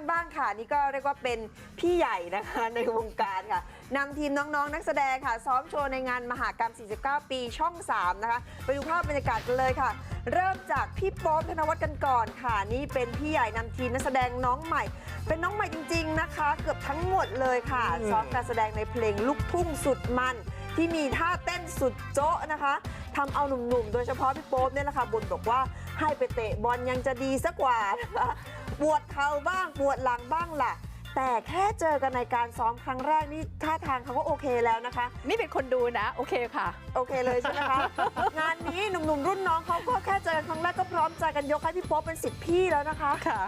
กันบ้างค่ะ นี่ก็เรียกว่าเป็นพี่ใหญ่นะคะในวงการค่ะนำทีมน้องๆ นักแสดงค่ะ ซ้อมโชว์ในงานมหากรรม 49 ปีช่อง 3 นะคะ ไปดูภาพบรรยากาศกันเลยค่ะ เริ่มจากพี่โป๊ปธนวัฒน์กันก่อนค่ะ นี่เป็นพี่ใหญ่นำทีมนักแสดงน้องใหม่ เป็นน้องใหม่จริง ๆนะคะ เกือบทั้งหมดเลยค่ะ ซ้อมการแสดงในเพลงลูกทุ่งสุดมัน ที่มีท่าเต้นสุดโจ๊ะนะคะ ทำเอาหนุ่มๆ โดยเฉพาะพี่โป๊ปเนี่ยแหละค่ะบ่นบอกว่าให้ไปเตะบอลยังจะดีสักกว่านะคะปวดเข่าบ้างปวดหลังบ้างล่ะ แต่แค่เจอกันในการซ้อมครั้งแรกนี่ท่าทางเขาก็โอเคแล้วนะคะ นี่เป็นคนดูนะ โอเคค่ะ โอเคเลยใช่ไหมคะ งานนี้หนุ่มๆรุ่นน้องเขาก็แค่เจอกันครั้งแรกก็พร้อมใจกันยกให้พี่โป๊ปเป็นสิทธิพี่แล้วนะคะ ค่ะ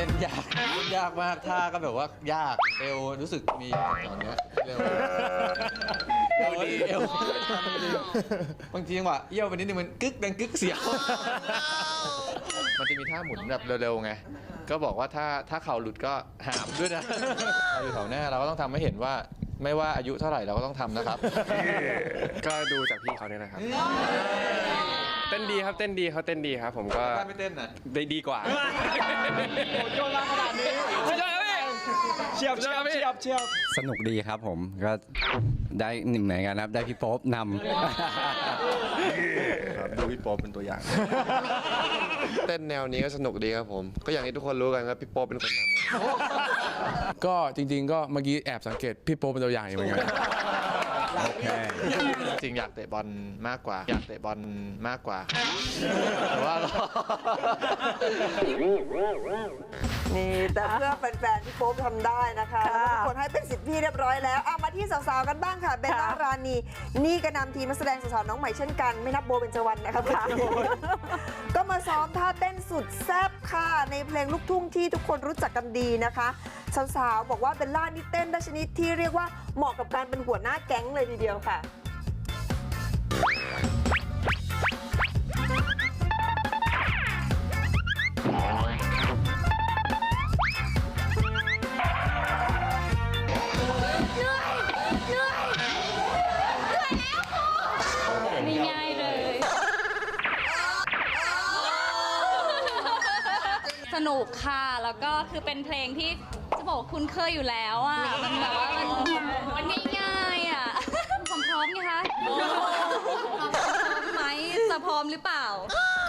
ล่นยากเล่นยากมากท่าก็แบบว่ายากเอวรู้สึกมีตอนเนี้ยเร็วเอวเอวบางทีจังหวะเอี้ยวไปนิดนึงมันกึกดังกึกเสียวมันจะมีท่าหมุนแบบเร็วๆไงก็บอกว่าถ้าถ้าเข่าหลุดก็หามด้วยนะเราอยู่แถวหน้าเราก็ต้องทำให้เห็นว่าไม่ว่าอายุเท่าไหร่เราก็ต้องทำนะครับ ก็ดูจากพี่เขาเนี่ยนะครับ เต้นดีครับเต้นดีเขาเต้นดีครับ ผมก็ถ้าไม่เต้นน่ะได้ดีกว่าโยนมาขนาดนี้สุดยอดครับพี่เชียบเชียบเชียบเชียบสนุกดีครับผมก็ได้หนึ่งเหมือนกันนะครับ ได้พี่โป๊ปนำครับดูพี่โป๊ปเป็นตัวอย่าง เต้นแนวนี้ก็สนุกดีครับผม ก็อย่างที่ทุกคนรู้กันครับ พี่โป๊ปเป็นคนนำก็จริง ๆ ก็เมื่อกี้แอบสังเกตพี่โป๊ปเป็นตัวอย่างอยู่เหมือนกันโอเค จริงอยากเตะบอลมากกว่า อยากเตะบอลมากกว่าแต่ว่าเรา นี่แต่เพื่อแฟนๆที่โป๊ปทำได้นะคะแล้วก็ทุกคนให้เป็นสิทธิพี่เรียบร้อยแล้วเอามาที่สาวๆกันบ้างค่ะเบลล่ารานีนี่ก็นำทีมนักแสดงสาวๆน้องใหม่เช่นกัน ไม่นับโบเป็นจวันนะคะค่ะก็มาซ้อมท่าเต้นสุดแซ่บค่ะ ในเพลงลูกทุ่งที่ทุกคนรู้จักกันดีนะคะสาวๆบอกว่าเบลล่านี่เต้นได้ชนิดที่เรียกว่าเหมาะกับการเป็นหัวหน้าแก๊งเลยทีเดียวค่ะ นุกค่ะ แล้วก็คือเป็นเพลงที่จะบอกว่าคุ้นเคยอยู่แล้วอะมันแบบว่ามันมันง่ายๆอะความพร้อมไงคะพร้อมไหมจะพร้อมหรือเปล่า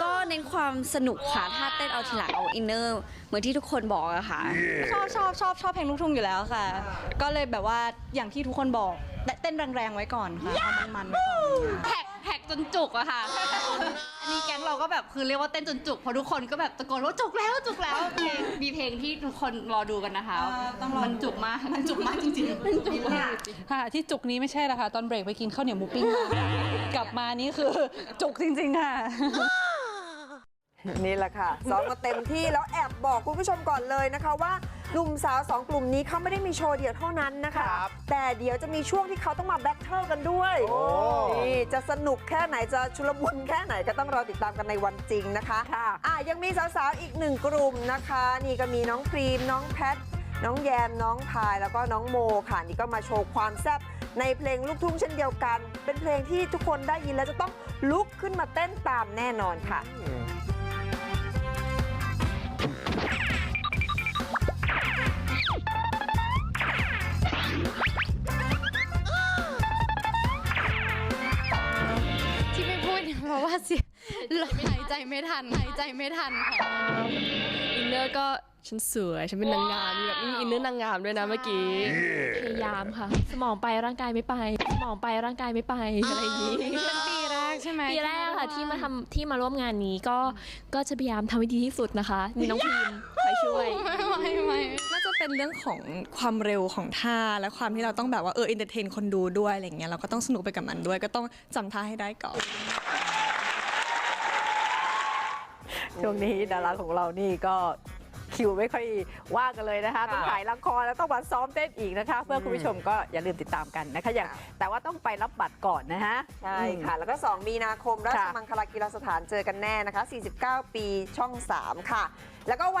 ก็เน้นความสนุกค่ะถ้าเต้นเอาทีหลังเอาอินเนอร์เหมือนที่ทุกคนบอกอะค่ะ ชอบชอบชอบชอบเพลงลูกทุ่งอยู่แล้วค่ะ ก็เลยแบบว่าอย่างที่ทุกคนบอกเต้นแรงๆไว้ก่อนค่ะเอามันๆไว้ก่อนแท็กแท็ก จนจุกอะค่ะ อันนี้แก๊งเราก็แบบคือเรียกว่าเต้นจนจุกเพราะทุกคนก็แบบตะโกนว่าจุกแล้วจุกแล้วเพลงมีเพลงที่ทุกคนรอดูกันนะคะมันจุกมาก มันจุกมากจริงๆมันจุกมาก ค่ะที่จุกนี้ไม่ใช่ละค่ะ ตอนเบรกไปกินข้าวเหนียวหมูปิ้งมากลับมานี่คือจุกจริงๆค่ะ นี่แหละค่ะซ้อมมาเต็มที่แล้วแอบบอกคุณผู้ชมก่อนเลยนะคะว่า หนุ่มสาวสองกลุ่มนี้เขาไม่ได้มีโชว์เดียวเท่านั้นนะคะแต่เดี๋ยวจะมีช่วงที่เขาต้องมาแบทเทิลกันด้วยนี่จะสนุกแค่ไหนจะชุลมุนแค่ไหนก็ต้องรอติดตามกันในวันจริงนะคะค่ะอะยังมีสาวๆอีกหนึ่งกลุ่มนะคะ นี่ก็มีน้องพรีมน้องแพท น้องแยมน้องพายแล้วก็น้องโมค่ะนี่ก็มาโชว์ความแซ่บในเพลงลูกทุ่งเช่นเดียวกัน เป็นเพลงที่ทุกคนได้ยินแล้วจะต้องลุกขึ้นมาเต้นตามแน่นอนค่ะที่ ราะว่าเสียหายใจไม่ทันหายใจไม่ทันค่ะอินเนอร์ก็ฉันสวยฉันเป็นนางงามมีแบบมีอินเนอร์นางงามด้วยนะเมื่อกี้พยายามค่ะ สมองไปร่างกายไม่ไป สมองไปร่างกายไม่ไปอะไรอย่างนี้เป็นปีแรกใช่ไหมปีแรกค่ะที่มาทำที่มาร่วมงานนี้ก็ก็จะพยายามทำให้ดีที่สุดนะคะ มีน้องพิมคอยช่วยไม่ไม่น่าจะเป็นเรื่องของความเร็วของท่าและความที่เราต้องแบบว่าเออเอนเตอร์เทนคนดูด้วยอะไรเงี้ยเราก็ต้องสนุกไปกับมันด้วย ก็ต้องจำท่าให้ได้ก่อน ช่วงนี้ดาราของเรานี่ก็คิวไม่ค่อยว่างกันเลยนะคะ ต้องถ่ายละครแล้วต้องมาซ้อมเต้นอีกนะคะ เพื่อคุณผู้ชมก็อย่าลืมติดตามกันนะคะอย่างแต่ว่าต้องไปรับบัตรก่อนนะฮะใช่ค่ะ แล้วก็ 2 มีนาคมราชค่ะมังคลากีฬาสถานเจอกันแน่นะคะ 49 ปีช่อง 3 ค่ะ แล้วก็วัน